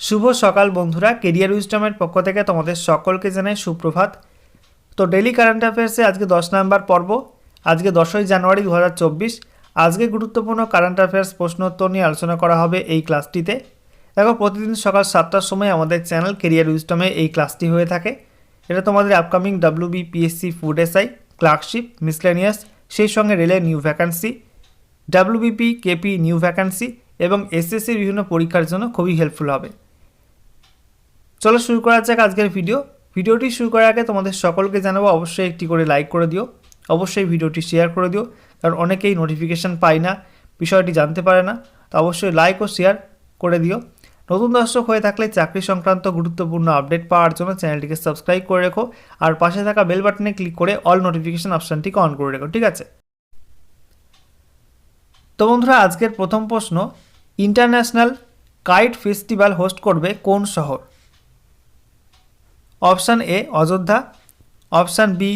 শুভ সকাল বন্ধুরা কেরিয়ার উইস্টমের পক্ষ থেকে তোমাদের সকলকে জানাই সুপ্রভাত। তো ডেলি কারেন্ট অ্যাফেয়ার্সে আজকে দশ নম্বর পর্ব, আজকে দশই জানুয়ারি দু হাজার চব্বিশ। আজকে গুরুত্বপূর্ণ কারেন্ট অ্যাফেয়ার্স প্রশ্নোত্তর নিয়ে আলোচনা করা হবে এই ক্লাসটিতে। দেখো, প্রতিদিন সকাল সাতটার সময় আমাদের চ্যানেল কেরিয়ার উইস্টমে এই ক্লাসটি হয়ে থাকে। এটা তোমাদের upcoming W B PSC food SI clerkship miscellaneous সেই সঙ্গে রেলের new vacancy WBP KP new vacancy এবং এসএসসি বিভিন্ন পরীক্ষার জন্য খুবই হেল্পফুল হবে। চলো শুরু করা যাক আজকের ভিডিও। ভিডিওটি শুরু করার আগে তোমাদের সকলকে জানাব, অবশ্যই একটি করে লাইক করে দিও। অবশ্যই ভিডিওটি শেয়ার করে দিও, কারণ অনেকেই নোটিফিকেশান পায় না, বিষয়টি জানতে পারে না। তো অবশ্যই লাইক ও শেয়ার করে দিও। নতুন দর্শক হয়ে থাকলে চাকরি সংক্রান্ত গুরুত্বপূর্ণ আপডেট পাওয়ার জন্য চ্যানেলটিকে সাবস্ক্রাইব করে রেখো আর পাশে থাকা বেল বাটনে ক্লিক করে অল নোটিফিকেশান অপশানটিকে অন করে রেখো, ঠিক আছে? তো বন্ধুরা, আজকের প্রথম প্রশ্ন ইন্টারন্যাশনাল কাইট ফেস্টিভ্যাল হোস্ট করবে কোন শহর? Option A Ayodhya, option B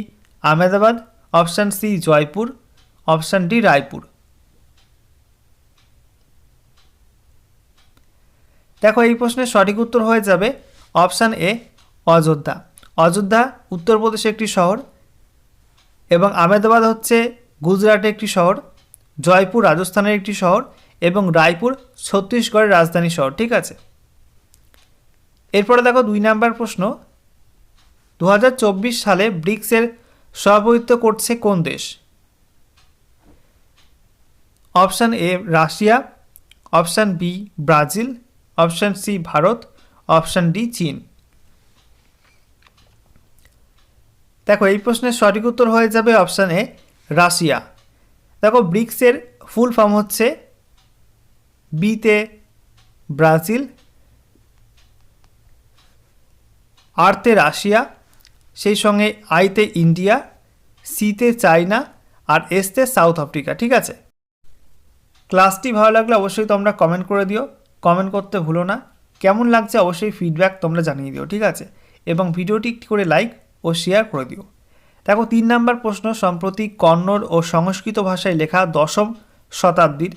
Ahmedabad, option C Jaipur, option D Raipur. দেখো, এই প্রশ্নের সঠিক উত্তর হয়ে যাবে অপশান এ অযোধ্যা। অযোধ্যা উত্তরপ্রদেশে একটি শহর এবং আহমেদাবাদ হচ্ছে গুজরাটের একটি শহর, জয়পুর রাজস্থানের একটি শহর এবং রায়পুর ছত্তিশগড়ের রাজধানী শহর, ঠিক আছে? এরপরে দেখো দুই নাম্বার প্রশ্ন দু হাজার চব্বিশ সালে ব্রিক্সের সভাপতিত্ব করছে কোন দেশ? Option A Russia, option B Brazil, option C Bharat, option D চীন। দেখো, এই প্রশ্নের সঠিক উত্তর হয়ে যাবে অপশান এ রাশিয়া। দেখো, ব্রিক্সের ফুল ফর্ম হচ্ছে বিতে ব্রাজিল আরতে রাশিয়া সেই সঙ্গে আইতে ইন্ডিয়া সিতে চায়না আর এসতে সাউথ আফ্রিকা ঠিক আছে? ক্লাসটি ভালো লাগলে অবশ্যই তোমরা কমেন্ট করে দিও। কমেন্ট করতে ভুলো না। কেমন লাগছে অবশ্যই ফিডব্যাক তোমরা জানিয়ে দিও, ঠিক আছে? এবং ভিডিওটি একটি করে লাইক ও শেয়ার করে দিও। দেখো, তিন নম্বর প্রশ্ন, সম্প্রতি কন্নড় ও সংস্কৃত ভাষায় লেখা দশম শতাব্দীর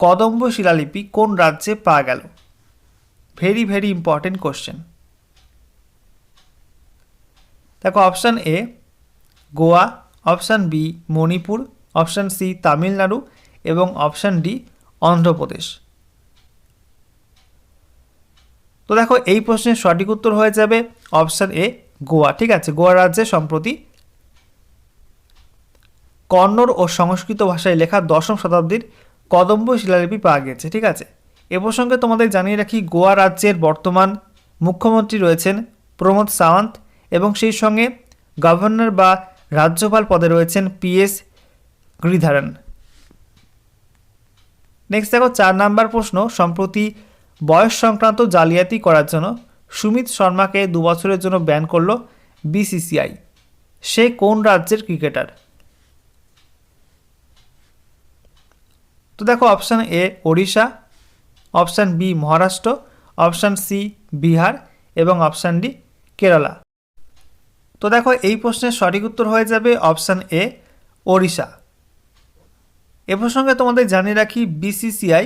কদম্ব শিলালিপি কোন রাজ্যে পাওয়া গেল? ভেরি ভেরি ইম্পর্টেন্ট কোশ্চেন দেখো option A Goa option B Manipur option C Tamil Nadu এবং অপশান ডি অন্ধ্রপ্রদেশ। তো দেখো এই প্রশ্নের সঠিক উত্তর হয়ে যাবে অপশান এ গোয়া, ঠিক আছে? গোয়া রাজ্যে সম্প্রতি কন্নড় ও সংস্কৃত ভাষায় লেখা দশম শতাব্দীর কদম্ব শিলালিপি পাওয়া গেছে, ঠিক আছে? এ প্রসঙ্গে তোমাদের জানিয়ে রাখি, গোয়া রাজ্যের বর্তমান মুখ্যমন্ত্রী রয়েছেন প্রমোদ সাওয়ান্ত। এবং সেই সঙ্গে গভর্নর বা রাজ্যপাল পদে রয়েছেন পিএস গিরিধারন। নেক্সট দেখো, চার নাম্বার প্রশ্ন, সম্প্রতি বয়স সংক্রান্ত জালিয়াতি করার জন্য সুমিত শর্মাকে দু বছরের জন্য ব্যান করল বিসিসিআই সে কোন রাজ্যের ক্রিকেটার? তো দেখো option A Odisha option B Maharashtra option C Bihar এবং অপশান ডি কেরালা। তো দেখো, এই প্রশ্নের সঠিক উত্তর হয়ে যাবে অপশান এ, ওড়িশা। এ প্রসঙ্গে তোমাদের জানিয়ে রাখি বিসিসিআই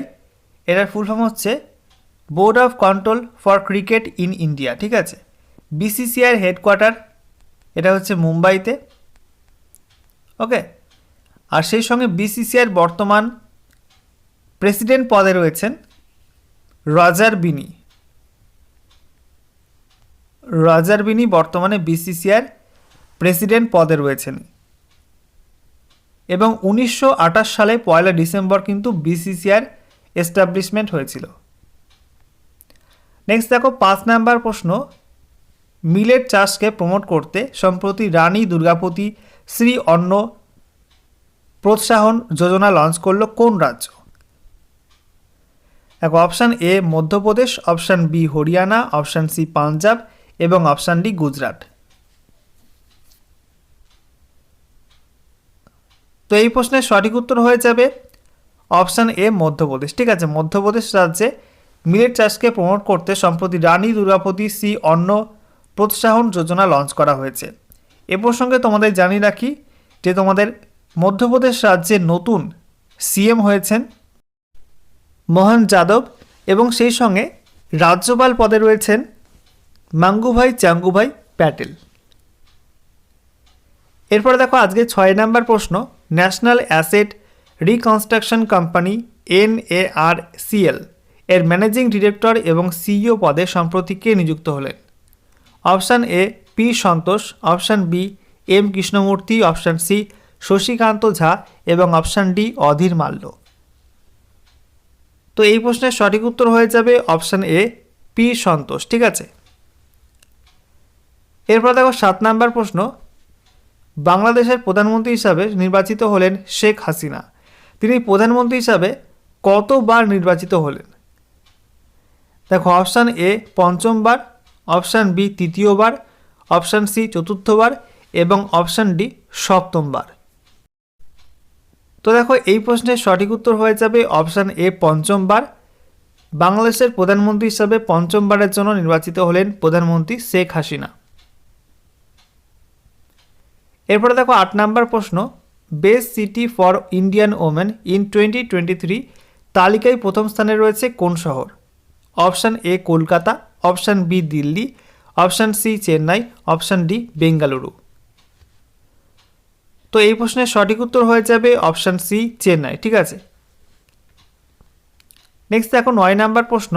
এটার ফুল ফর্ম হচ্ছে board of control for cricket in India ঠিক আছে? বিসিসিআইয়ের হেডকোয়ার্টার এটা হচ্ছে মুম্বাইতে। ওকে? আর সেই সঙ্গে বিসিসিআইয়ের বর্তমান প্রেসিডেন্ট পদে রয়েছেন রজার বিনি। রজার বিনি বর্তমানে বিসিসিআর প্রেসিডেন্ট পদে রয়েছেন। এবং উনিশশো আঠাশ সালে পয়লা ডিসেম্বর কিন্তু বিসিসিআর এস্টাবলিশমেন্ট হয়েছিল। নেক্সট দেখো, পাঁচ নাম্বার প্রশ্ন। মিলেট চাষকে প্রমোট করতে সম্প্রতি রানী দুর্গাপতি শ্রী অন্ন প্রোৎসাহন যোজনা লঞ্চ করল কোন রাজ্য? এক option A Madhya Pradesh option B Haryana option C Punjab এবং অপশান ডি গুজরাট। তো এই প্রশ্নের সঠিক উত্তর হয়ে যাবে অপশান এ মধ্যপ্রদেশ। ঠিক আছে, মধ্যপ্রদেশ রাজ্যে মিলেট চাষকে প্রমোট করতে সম্প্রতি রানী দুর্গাপতি সি অন্ন প্রোৎসাহন যোজনা লঞ্চ করা হয়েছে। এ প্রসঙ্গে তোমাদের জানিয়ে রাখি যে তোমাদের মধ্যপ্রদেশ রাজ্যে নতুন সিএম হয়েছেন মোহন যাদব এবং সেই সঙ্গে রাজ্যপাল পদে রয়েছেন মাঙ্গুভাই চাঙ্গুভাই প্যাটেল। এরপরে দেখো আজকে ছয় নাম্বার প্রশ্ন, national asset reconstruction company NARCL এর ম্যানেজিং ডিরেক্টর এবং সিইও পদে সম্প্রতি কে নিযুক্ত হলেন? Option A, P Santosh, option B, M Krishnamurthy, option C, Shashikant Jha এবং অপশান ডি, অধীর মাল্য। তো এই প্রশ্নের সঠিক উত্তর হয়ে যাবে অপশান এ, পি সন্তোষ, ঠিক আছে? এরপর দেখো সাত নাম্বার প্রশ্ন। বাংলাদেশের প্রধানমন্ত্রী হিসাবে নির্বাচিত হলেন শেখ হাসিনা। তিনি প্রধানমন্ত্রী হিসাবে কতবার নির্বাচিত হলেন? দেখো অপশান এ পঞ্চমবার অপশান বি তৃতীয়বার অপশান সি চতুর্থবার এবং অপশান ডি সপ্তমবার তো দেখো এই প্রশ্নের সঠিক উত্তর হয়ে যাবে অপশান এ পঞ্চমবার বাংলাদেশের প্রধানমন্ত্রী হিসাবে পঞ্চমবারের জন্য নির্বাচিত হলেন প্রধানমন্ত্রী শেখ হাসিনা। এরপরে দেখো আট নাম্বার প্রশ্ন best city for Indian women in twenty twenty three, তালিকায় প্রথম স্থানে রয়েছে কোন শহর? Option A Kolkata, option B Delhi, option C Chennai, option D Bengaluru. তো এই প্রশ্নের সঠিক উত্তর হয়ে যাবে অপশান সি চেন্নাই, ঠিক আছে? নেক্সট দেখো নয় নাম্বার প্রশ্ন,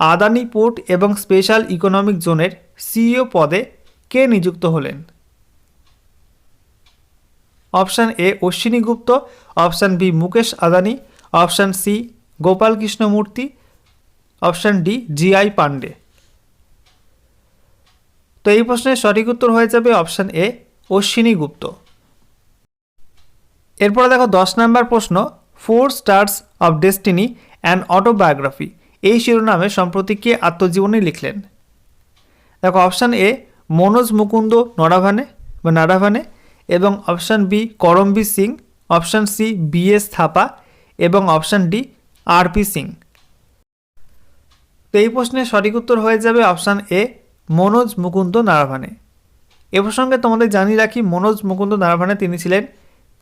আদানি পোর্ট এবং স্পেশাল ইকোনমিক জোনের সিইও পদে কে নিযুক্ত হলেন? Option A Ashwini Gupta, option B Mukesh Adani, option C Gopal Krishna Murthy, option D GI Pandey তো এই প্রশ্নের সঠিক উত্তর হয়ে যাবে অপশান এ অশ্বিনী গুপ্ত। এরপরে দেখো দশ নম্বর প্রশ্ন four stars of destiny and autobiography এই শিরোনামে সম্প্রতি কে আত্মজীবনী লিখলেন? দেখো অপশান এ, মনোজ মুকুন্দ নরাভানে বা নারাভানে এবং option B Karambir Singh, option C B S Thapa এবং option D R P Singh. তো এই প্রশ্নের সঠিক উত্তর হয়ে যাবে অপশান এ, মনোজ মুকুন্দ নারাভানে। এ প্রসঙ্গে তোমাদের জানিয়ে রাখি, মনোজ মুকুন্দ নারাভানে তিনি ছিলেন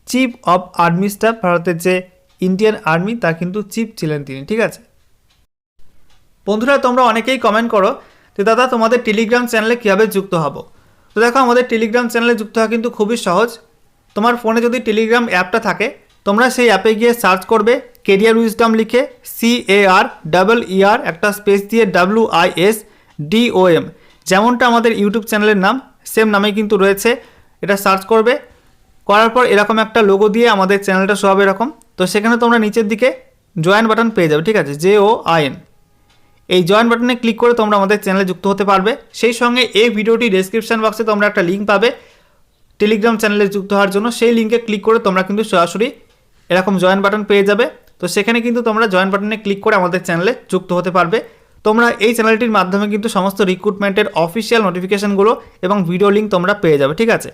চিফ অফ আর্মি স্টাফ ভারতের যে ইন্ডিয়ান আর্মি, তা কিন্তু চিফ ছিলেন তিনি, ঠিক আছে? বন্ধুরা, তোমরা অনেকেই কমেন্ট করো যে, দাদা, তোমাদের টেলিগ্রাম চ্যানেলে কীভাবে যুক্ত হব? তো দেখো, আমাদের টেলিগ্রাম চ্যানেলে যুক্ত হওয়া কিন্তু খুবই সহজ। তোমার ফোনে যদি টেলিগ্রাম অ্যাপটা থাকে, তোমরা সেই অ্যাপে গিয়ে সার্চ করবে কেরিয়ার উইজডম লিখে C A R double E R একটা স্পেস দিয়ে W I S D O M যেমনটা আমাদের ইউটিউব চ্যানেলের নাম সেম নামে কিন্তু রয়েছে। এটা সার্চ করবে, করার পর এরকম একটা লোগো দিয়ে আমাদের চ্যানেলটা হবে এরকম। তো সেখানে তোমরা নিচের দিকে জয়েন বাটন পেয়ে যাবে, ঠিক আছে? জে ও আই এন এই জয়েন বাটনে ক্লিক করে তোমরা আমাদের চ্যানেলে যুক্ত হতে পারবে। সেই সঙ্গে এই ভিডিওটি ডেসক্রিপশন বক্সে তোমরা একটা লিঙ্ক পাবে। টেলিগ্রাম চ্যানেলে যুক্ত হওয়ার জন্য সেই লিঙ্কে ক্লিক করে তোমরা কিন্তু সরাসরি এরকম জয়েন বাটন পেয়ে যাবে। তো সেখানে কিন্তু তোমরা জয়েন বাটনে ক্লিক করে আমাদের চ্যানেলে যুক্ত হতে পারবে। তোমরা এই চ্যানেলটির মাধ্যমে কিন্তু সমস্ত রিক্রুটমেন্টের অফিসিয়াল নোটিফিকেশনগুলো এবং ভিডিও লিঙ্ক তোমরা পেয়ে যাবে, ঠিক আছে?